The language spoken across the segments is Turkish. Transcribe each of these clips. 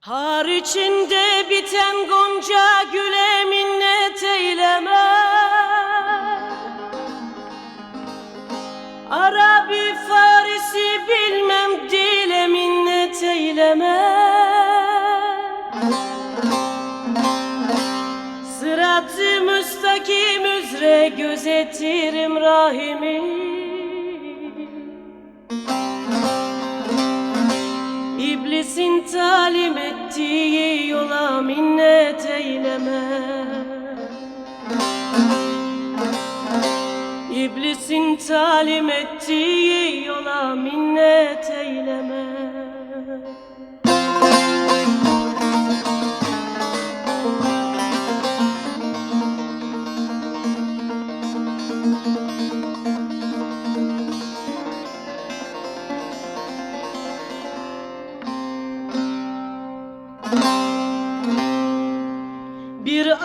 Har içinde biten gonca güle minnet eyleme. Arabi Farisi bilmem dile minnet eyleme. Sırat-ı müstakim üzere gözetirim rahimi İblisin talim ettiği yola minnet eyleme. İblisin talim ettiği yola minnet eyleme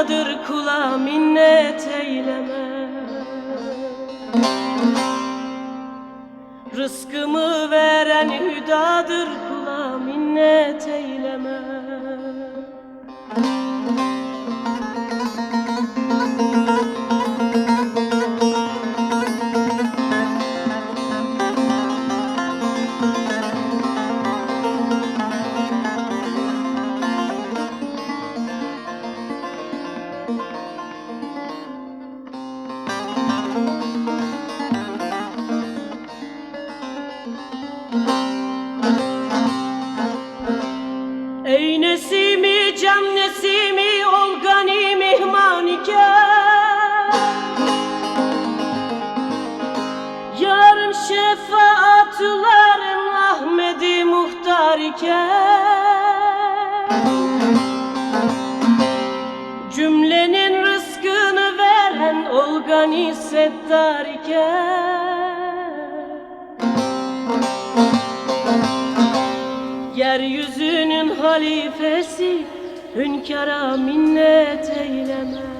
hüdadır kula minnet eyleme. Rızkımı veren hüdadır kula minnet eyleme cem nesimi ol gani mihman iken Yarın şefaatların Ahmedi muhtar iken. Cümlenin rızkını veren ol gani settar iken. Yeryüzünün halifesi Hünkara minnet eyleme